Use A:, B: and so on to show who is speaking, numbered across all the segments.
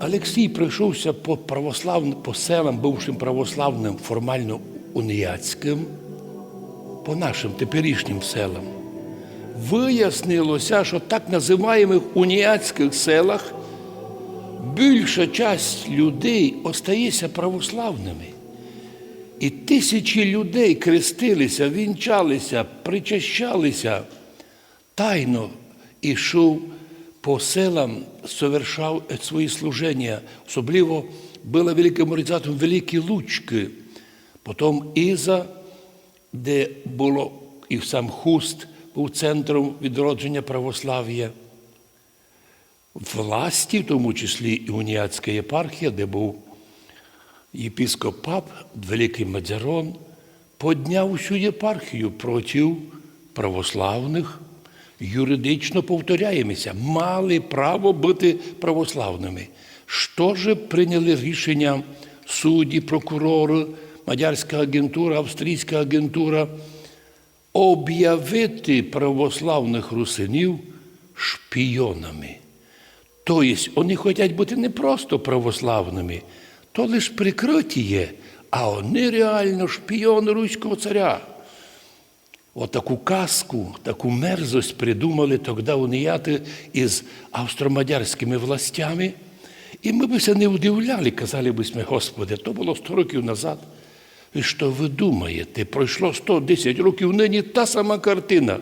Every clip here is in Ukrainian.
A: Олексій пройшовся по православним, по селам, бувшим православним, формально уніяцьким, по нашим теперішнім селам. Вияснилося, що так називаємих уніяцьких селах більша часть людей остається православними. І тисячі людей крестилися, вінчалися, причащалися, тайно ішов селам, совершав свої служення. Особливо було великим організатором Великі Лучки, потім Іза, де було і сам Хуст був центром відродження православ'я. Власті, в тому числі і уніатська єпархія, де був єпископ пап, Великий Мадзярон, подняв усю єпархію проти православних, юридично повторяємося, мали право бути православними. Що ж прийняли рішення судді, прокурори, мадярська агентура, австрійська агентура об'явити православних русинів шпійонами. Тобто вони хочуть бути не просто православними, то лише прикриття, а вони реально шпіони руського царя. От таку казку, таку мерзость придумали тоді уніяти із австромадярськими властями. І ми б не удивляли, казали б Господи, то було 100 років назад. І що ви думаєте? Пройшло 110 років, нині та сама картина.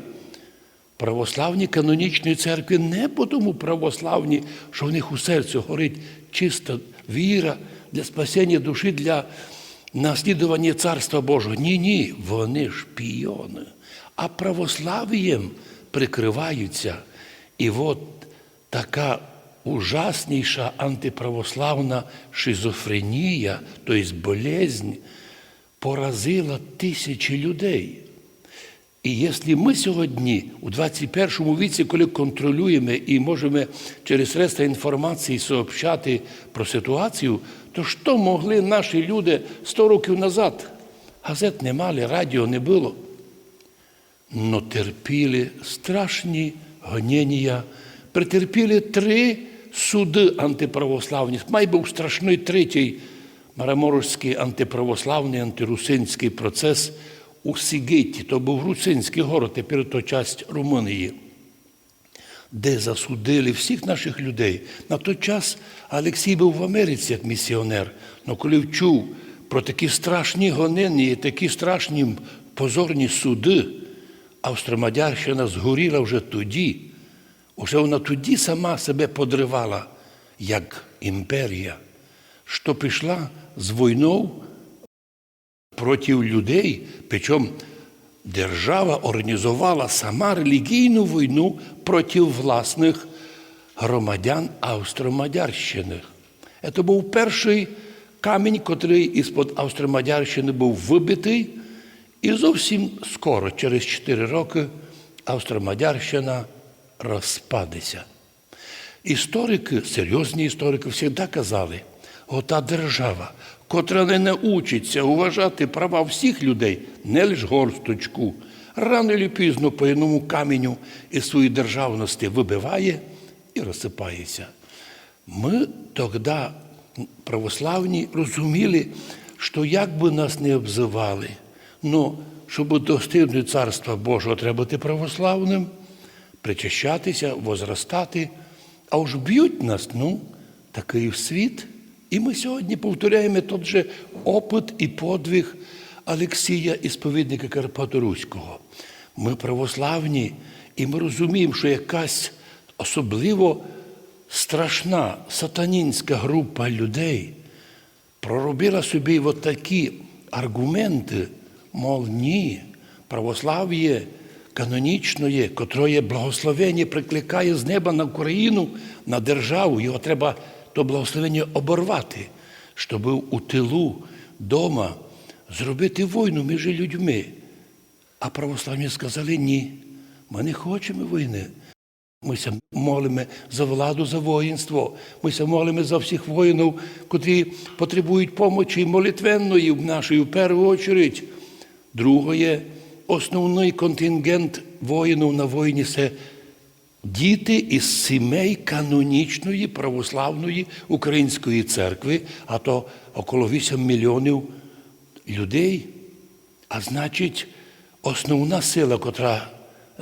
A: Православні канонічні церкви не по тому православні, що в них у серці горить чиста віра для спасіння душі, для наслідування Царства Божого. Ні, ні, вони шпіони. А православ'ям прикриваються. І от така ужасніша антиправославна шизофренія, тобто болезнь, поразила тисячі людей. І якщо ми сьогодні, у 21 віці, коли контролюємо і можемо через средства інформації сообщати про ситуацію, то що могли наші люди 100 років назад? Газет не мали, радіо не було. Но терпіли страшні гоніння, претерпіли три суди антиправославні. Май був страшний третій Мараморський антиправославний, антирусинський процес у Сігиті, то був русинський город, тепер то часть Румунії, де засудили всіх наших людей. На той час Олексій був в Америці як місіонер, але коли вчув про такі страшні гонення і такі страшні позорні суди, Австромадярщина згоріла вже тоді, уже вона тоді сама себе подривала, як імперія, що пішла з війною проти людей, причому держава організувала сама релігійну війну проти власних громадян Австромадярщини. Це був перший камінь, котрий із-под Австромадярщини був вибитий, і зовсім скоро, через 4 роки, Австромадярщина розпадеться. Історики, серйозні історики, завжди казали, ота держава, котра не научиться уважати права всіх людей, не лише горсточку, рано чи пізно по іному каменю із своєї державності вибиває і розсипається. Ми тоді, православні, розуміли, що як би нас не обзивали, ну, щоб достигнути Царства Божого, треба бути православним, причащатися, возростати. А уж б'ють нас, ну, такий світ. І ми сьогодні повторяємо той же опит і подвиг Олексія, ісповідника Карпаторуського. Ми православні, і ми розуміємо, що якась особливо страшна сатанінська група людей проробила собі от такі аргументи, мов ні, православ'я канонічної, котроє благословення прикликає з неба на Україну, на державу. Його треба то благословення оборвати, щоб у тилу дома зробити війну між людьми. А православні сказали ні, ми не хочемо війни. Ми ся молимо за владу, за воїнство. Ми ся молимо за всіх воїнів, котрі потребують помочі молитвенної в нашій в першу чергу. Друге, основний контингент воїнів на війні це діти із сімей канонічної православної української церкви, а то около 8 мільйонів людей. А значить, основна сила, котра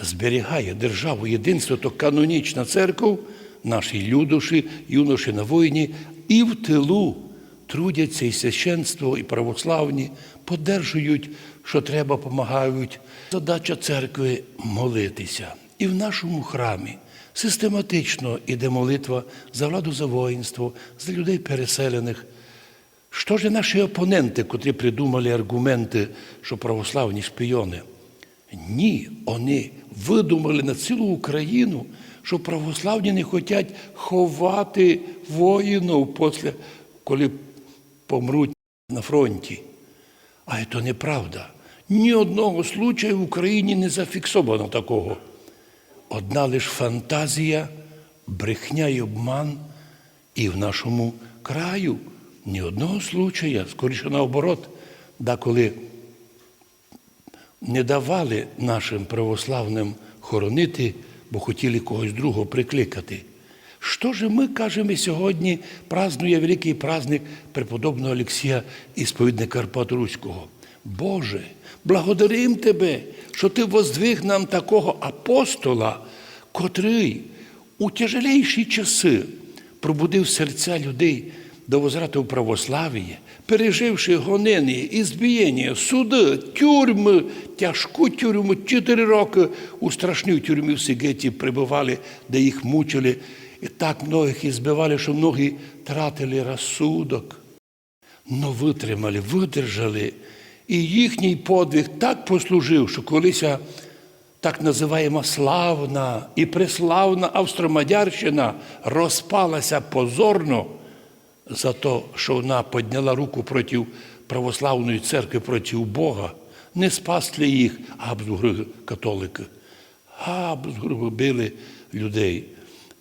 A: зберігає державу єдинство, то канонічна церква, наші людуші, юноші на воїні, і в тилу трудяться і священство, і православні, подержують, що треба, допомагають. Задача церкви молитися. І в нашому храмі систематично іде молитва за владу за воїнство, за людей переселених. Що ж наші опоненти, котрі придумали аргументи, що православні шпійони? Ні, вони видумали на цілу Україну, що православні не хочуть ховати воїнів, після, коли помруть на фронті. А це неправда. Ні одного случаю в Україні не зафіксовано такого. Одна лише фантазія, брехня і обман, і в нашому краю ні одного случая, скоріше наоборот, да коли не давали нашим православним хоронити, бо хотіли когось другого прикликати. Що ж ми кажемо сьогодні, празднує великий праздник преподобного Олексія Ісповідника Карпату Руського. Боже, благодарим Тебе, що Ти воздвиг нам такого апостола, котрий у тяжелейші часи пробудив серця людей до возврату в православ'я, переживши гонення, ізбієння, суди, тюрми, тяжку тюрму, чотири роки у страшній тюрмі в Сигеті прибували, де їх мучили, і так многих ізбивали, що многі тратили розсудок. Но витримали, видержали. І їхній подвиг так послужив, що колись так називаємо славна і преславна Австромадярщина розпалася позорно за те, що вона підняла руку проти православної церкви, проти Бога. Не спасли їх Габсбурги католики. Габсбурги били людей.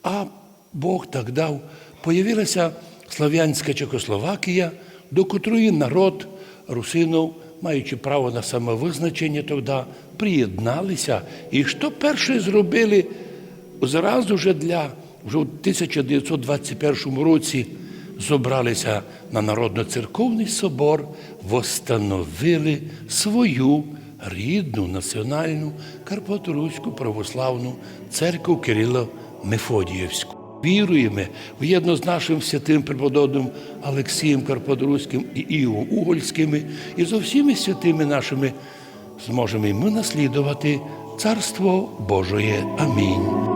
A: А Бог так дав. Появилася Слав'янська Чехословакія, до котрої народ русинов, маючи право на самовизначення, тоді приєдналися. І що перше зробили зразу вже для вже в 1921 році зібралися на Народно-церковний собор, восстановили свою рідну національну Карпаторуську православну церкву Кирило Мефодіївську. Віруємо в'єдно з нашим святим преподобним Олексієм Карподруським і Івом Угольськими, і зо всіми святими нашими зможемо і ми наслідувати Царство Божоє. Амінь.